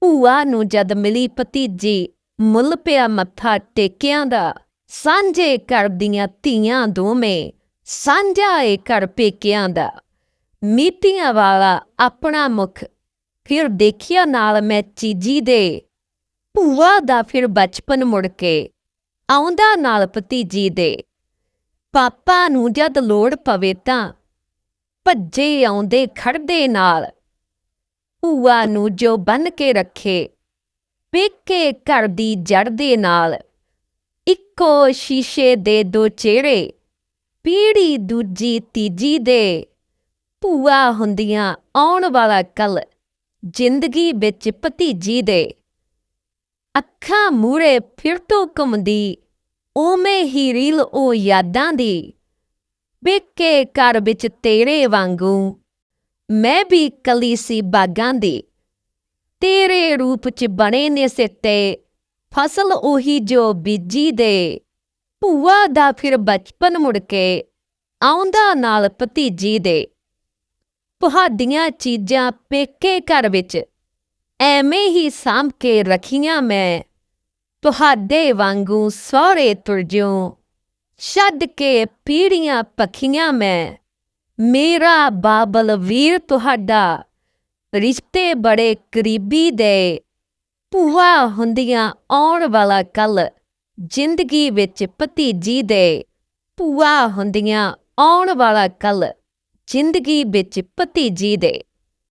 ਭੂਆ ਨੂੰ ਜਦ ਮਿਲੀ ਭਤੀਜੀ, ਮੁੱਲ ਪਿਆ ਮੱਥਾ ਟੇਕਿਆਂ ਦਾ। ਸਾਂਝੇ ਘਰ ਦੀਆਂ ਧੀਆਂ ਦੋਵੇਂ, ਸਾਂਝਾ ਏ ਘਰ ਪੇਕਿਆਂ ਦਾ। ਮੀਤੀਆਂ ਵਾਲਾ ਆਪਣਾ ਮੁਖ, ਫਿਰ ਦੇਖਿਆ ਨਾਲ ਮੈਂ ਚੀਜੀ ਦੇ। ਭੂਆ ਦਾ ਫਿਰ ਬਚਪਨ ਮੁੜ ਕੇ, ਆਉਂਦਾ ਨਾਲ ਭਤੀਜੀ ਦੇ। ਪਾਪਾ ਨੂੰ ਜਦ ਲੋੜ ਪਵੇ ਤਾਂ, ਭੱਜੇ ਆਉਂਦੇ ਖੜਦੇ ਨਾਲ। ਭੂਆ ਨੂੰ ਜੋ ਬੰਨ ਕੇ ਰੱਖੇ, ਪੇਕੇ ਘਰ ਦੀ ਜੜ ਦੇ ਨਾਲ। ਇੱਕੋ ਸ਼ੀਸ਼ੇ ਦੇ ਦੋ ਚਿਹਰੇ, ਪੀੜੀ ਦੂਜੀ ਤੀਜੀ ਦੇ। ਭੂਆ ਹੁੰਦੀਆਂ ਆਉਣ ਵਾਲਾ ਕੱਲ, ਜ਼ਿੰਦਗੀ ਵਿੱਚ ਭਤੀਜੀ ਦੇ। ਅੱਖਾਂ ਮੂਰੇ ਫਿਰ ਤੋਂ ਘੁੰਮਦੀ ਓਵੇਂ ਹੀ ਰੀਲ ਉਹ ਯਾਦਾਂ ਦੀ। ਬੇਕੇ ਘਰ ਵਿੱਚ ਤੇਰੇ ਵਾਂਗੂ ਮੈਂ ਵੀ ਕਲੀ ਸੀ ਬਾਗਾਂ ਦੀ। ਤੇਰੇ ਰੂਪ ਚ ਬਣੇ ਨੇ ਸਿੱਤੇ ਫਸਲ ਉਹੀ ਜੋ ਬੀਜੀ ਦੇ। ਭੂਆ ਦਾ ਫਿਰ ਬਚਪਨ ਮੁੜ ਕੇ, ਆਉਂਦਾ ਨਾਲ ਭਤੀਜੀ ਦੇ। ਤੁਹਾਡੀਆਂ ਚੀਜ਼ਾਂ ਪੇਕੇ ਘਰ ਵਿੱਚ, ਐਵੇਂ ਹੀ ਸਾਂਭ ਕੇ ਰੱਖੀਆਂ ਮੈਂ। ਤੁਹਾਡੇ ਵਾਂਗੂ ਸਹੁਰੇ ਤੁਰ ਛੱਡ ਕੇ ਪੀੜੀਆਂ ਪੱਖੀਆਂ ਮੈਂ। ਮੇਰਾ ਬਾਬਲ ਵੀਰ ਤੁਹਾਡਾ ਰਿਸ਼ਤੇ ਬੜੇ ਕਰੀਬੀ ਦੇ। ਭੂਆ ਹੁੰਦੀਆਂ ਆਉਣ ਵਾਲਾ ਕੱਲ ਜ਼ਿੰਦਗੀ ਵਿੱਚ ਭਤੀਜੀ ਦੇ। ਭੂਆ ਹੁੰਦੀਆਂ ਆਉਣ ਵਾਲਾ ਕੱਲ ਜ਼ਿੰਦਗੀ ਵਿੱਚ ਭਤੀਜੀ ਦੇ।